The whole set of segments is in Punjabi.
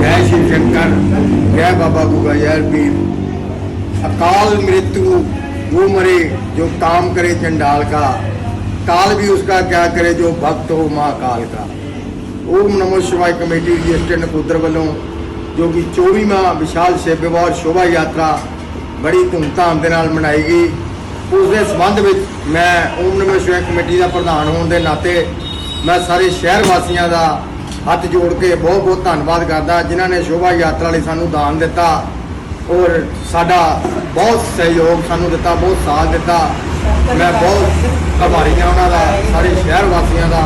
ਜੈ ਸ਼੍ਰੀ ਸ਼ੰਕਰ, ਜੈ ਬਾਬਾ ਗੁਗਾ ਯਾਰ ਭੀਮ ਅਕਾਲ ਮ੍ਰਿਤੂ ਗੋ ਮਰੇ, ਜੋ ਕਾਮ ਕਰੇ ਚੰਡਾਲ ਕਾ, ਕਾਲ ਵੀ काल भी उसका क्या करे जो भक्त हो माँ काल का ओम नमो शिवाय कमेटी रजिस्टर नकोदर ਵੱਲੋਂ, ਜੋ ਕਿ 24ਵਾਂ ਵਿਸ਼ਾਲ ਸੇਵਾਵਾਰ ਸ਼ੋਭਾ ਯਾਤਰਾ ਬੜੀ ਧੂਮਧਾਮ ਦੇ ਨਾਲ ਮਨਾਈ ਗਈ। ਉਸ ਦੇ ਸੰਬੰਧ ਵਿੱਚ ਮੈਂ ਓਮ ਨਮੋ ਸ਼ਿਵਾਏ ਕਮੇਟੀ ਦਾ ਪ੍ਰਧਾਨ ਹੋਣ ਦੇ ਨਾਤੇ ਮੈਂ ਸਾਰੇ ਸ਼ਹਿਰ ਵਾਸੀਆਂ ਦਾ ਹੱਥ ਜੋੜ ਕੇ ਬਹੁਤ ਬਹੁਤ ਧੰਨਵਾਦ ਕਰਦਾ, ਜਿਨ੍ਹਾਂ ਨੇ ਸ਼ੋਭਾ ਯਾਤਰਾ ਲਈ ਸਾਨੂੰ ਦਾਨ ਦਿੱਤਾ ਔਰ ਸਾਡਾ ਬਹੁਤ ਸਹਿਯੋਗ ਸਾਨੂੰ ਦਿੱਤਾ, ਬਹੁਤ ਸਾਥ ਦਿੱਤਾ। ਮੈਂ ਬਹੁਤ ਆਭਾਰੀ ਹਾਂ ਉਹਨਾਂ ਦਾ, ਸਾਰੇ ਸ਼ਹਿਰ ਵਾਸੀਆਂ ਦਾ,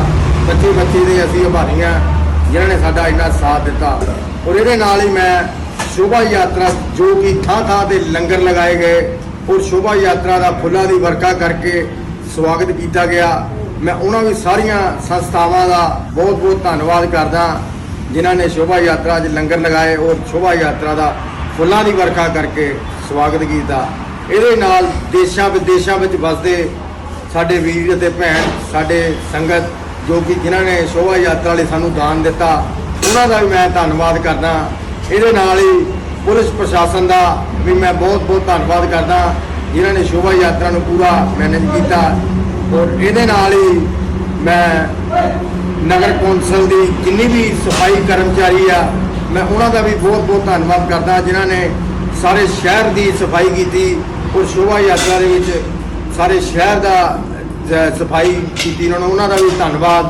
ਬੱਚੇ ਬੱਚੇ ਦੇ ਅਸੀਂ ਆਭਾਰੀ ਹਾਂ, ਜਿਨ੍ਹਾਂ ਨੇ ਸਾਡਾ ਇੰਨਾ ਸਾਥ ਦਿੱਤਾ। ਔਰ ਇਹਦੇ ਨਾਲ ਹੀ ਮੈਂ ਸ਼ੋਭਾ ਯਾਤਰਾ, ਜੋ ਕਿ ਥਾਂ ਥਾਂ ਤੇ ਲੰਗਰ ਲਗਾਏ ਗਏ ਔਰ ਸ਼ੋਭਾ ਯਾਤਰਾ ਦਾ ਫੁੱਲਾਂ ਦੀ ਵਰਖਾ ਕਰਕੇ ਸਵਾਗਤ ਕੀਤਾ ਗਿਆ। ਮੈਂ ਉਹਨਾਂ ਵੀ ਸਾਰੀਆਂ ਸੰਸਥਾਵਾਂ ਦਾ ਬਹੁਤ ਬਹੁਤ ਧੰਨਵਾਦ ਕਰਦਾ, ਜਿਨ੍ਹਾਂ ਨੇ ਸ਼ੋਭਾ ਯਾਤਰਾ 'ਚ ਲੰਗਰ ਲਗਾਏ ਔਰ ਸ਼ੋਭਾ ਯਾਤਰਾ ਦਾ ਫੁੱਲਾਂ ਦੀ ਵਰਖਾ ਕਰਕੇ ਸਵਾਗਤ ਕੀਤਾ। ਇਹਦੇ ਨਾਲ ਦੇਸ਼ਾਂ ਵਿਦੇਸ਼ਾਂ ਵਿੱਚ ਵਸਦੇ ਸਾਡੇ ਵੀਰ ਅਤੇ ਭੈਣ, ਸਾਡੇ ਸੰਗਤ, ਜੋ ਕਿ ਜਿਨ੍ਹਾਂ ਨੇ ਸ਼ੋਭਾ ਯਾਤਰਾ ਲਈ ਸਾਨੂੰ ਦਾਨ ਦਿੱਤਾ, ਉਹਨਾਂ ਦਾ ਵੀ ਮੈਂ ਧੰਨਵਾਦ ਕਰਦਾ। ਇਹਦੇ ਨਾਲ ਹੀ ਪੁਲਿਸ ਪ੍ਰਸ਼ਾਸਨ ਦਾ ਵੀ ਮੈਂ ਬਹੁਤ ਬਹੁਤ ਧੰਨਵਾਦ ਕਰਦਾ, ਜਿਨ੍ਹਾਂ ਨੇ ਸ਼ੋਭਾ ਯਾਤਰਾ ਨੂੰ ਪੂਰਾ ਮੈਨੇਜ ਕੀਤਾ। ਔਰ ਇਹਦੇ ਨਾਲ ਹੀ ਮੈਂ ਨਗਰ ਕੌਂਸਲ ਦੀ ਜਿੰਨੀ ਵੀ ਸਫ਼ਾਈ ਕਰਮਚਾਰੀ ਆ, ਮੈਂ ਉਹਨਾਂ ਦਾ ਵੀ ਬਹੁਤ ਬਹੁਤ ਧੰਨਵਾਦ ਕਰਦਾ, ਜਿਨ੍ਹਾਂ ਨੇ ਸਾਰੇ ਸ਼ਹਿਰ ਦੀ ਸਫ਼ਾਈ ਕੀਤੀ ਔਰ ਸ਼ੋਭਾ ਯਾਤਰਾ ਦੇ ਵਿੱਚ ਸਾਰੇ ਸ਼ਹਿਰ ਦਾ ਸਫ਼ਾਈ ਕੀਤੀ ਉਹਨਾਂ ਨੂੰ ਉਹਨਾਂ ਦਾ ਵੀ ਧੰਨਵਾਦ।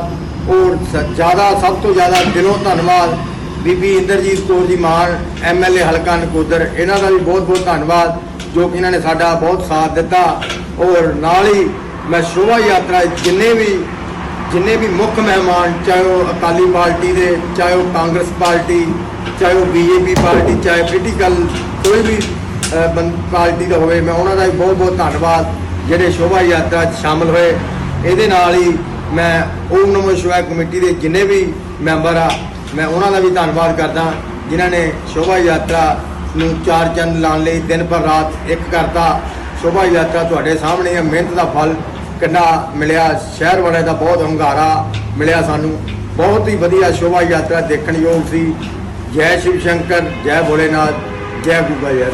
ਔਰ ਸ- ਜ਼ਿਆਦਾ, ਸਭ ਤੋਂ ਜ਼ਿਆਦਾ ਦਿਲੋਂ ਧੰਨਵਾਦ ਬੀਬੀ ਇੰਦਰਜੀਤ ਕੌਰ ਜੀ ਮਾਨ ਐਮਐਲਏ ਹਲਕਾ ਨਕੋਦਰ, ਇਹਨਾਂ ਦਾ ਵੀ ਬਹੁਤ ਬਹੁਤ ਧੰਨਵਾਦ, ਜੋ ਕਿ ਇਹਨਾਂ ਨੇ ਸਾਡਾ ਬਹੁਤ ਸਾਥ ਦਿੱਤਾ। ਔਰ ਨਾਲ ਹੀ ਮੈਂ ਸ਼ੋਭਾ ਯਾਤਰਾ ਜਿੰਨੇ ਵੀ ਜਿੰਨੇ ਵੀ ਮੁੱਖ ਮਹਿਮਾਨ, ਚਾਹੇ ਉਹ ਅਕਾਲੀ ਪਾਰਟੀ ਦੇ, ਚਾਹੇ ਉਹ ਕਾਂਗਰਸ ਪਾਰਟੀ, ਚਾਹੇ ਉਹ ਬੀਜੇਪੀ ਪਾਰਟੀ, ਚਾਹੇ ਪੋਲੀਟੀਕਲ ਕੋਈ ਵੀ ਬੰ- ਪਾਰਟੀ ਦਾ ਹੋਵੇ, ਮੈਂ ਉਹਨਾਂ ਦਾ ਵੀ ਬਹੁਤ ਬਹੁਤ ਧੰਨਵਾਦ, ਜਿਹੜੇ ਸ਼ੋਭਾ ਯਾਤਰਾ 'ਚ ਸ਼ਾਮਲ ਹੋਏ। ਇਹਦੇ ਨਾਲ ਹੀ ਮੈਂ ਓਮ ਨਮੋ ਸ਼ਿਵਾय ਕਮੇਟੀ ਦੇ ਜਿੰਨੇ ਵੀ ਮੈਂਬਰ ਆ, ਮੈਂ ਉਹਨਾਂ ਦਾ ਵੀ ਧੰਨਵਾਦ ਕਰਦਾ, ਜਿਨ੍ਹਾਂ ਨੇ ਸ਼ੋਭਾ ਯਾਤਰਾ ਨੂੰ ਚਾਰ ਚੰਦ ਲਾਉਣ ਲਈ ਦਿਨ ਪਰ ਰਾਤ ਇੱਕ ਕਰਤਾ। ਸ਼ੋਭਾ ਯਾਤਰਾ ਤੁਹਾਡੇ ਸਾਹਮਣੇ ਹੈ ਮਿਹਨਤ ਦਾ ਫਲ। ਕਿੰਨਾ ਮਿਲਿਆ, ਸ਼ਹਿਰ ਵਾਲੇ ਦਾ ਬਹੁਤ ਹੰਗਾਰਾ ਮਿਲਿਆ ਸਾਨੂੰ। ਬਹੁਤ ਹੀ ਵਧੀਆ ਸ਼ੋਭਾ ਯਾਤਰਾ ਦੇਖਣ ਯੋਗ ਸੀ। ਜੈ ਸ਼ਿਵ ਸ਼ੰਕਰ, ਜੈ ਭੋਲੇਨਾਥ, ਜੈ ਗੁਗਾ ਯਾਰ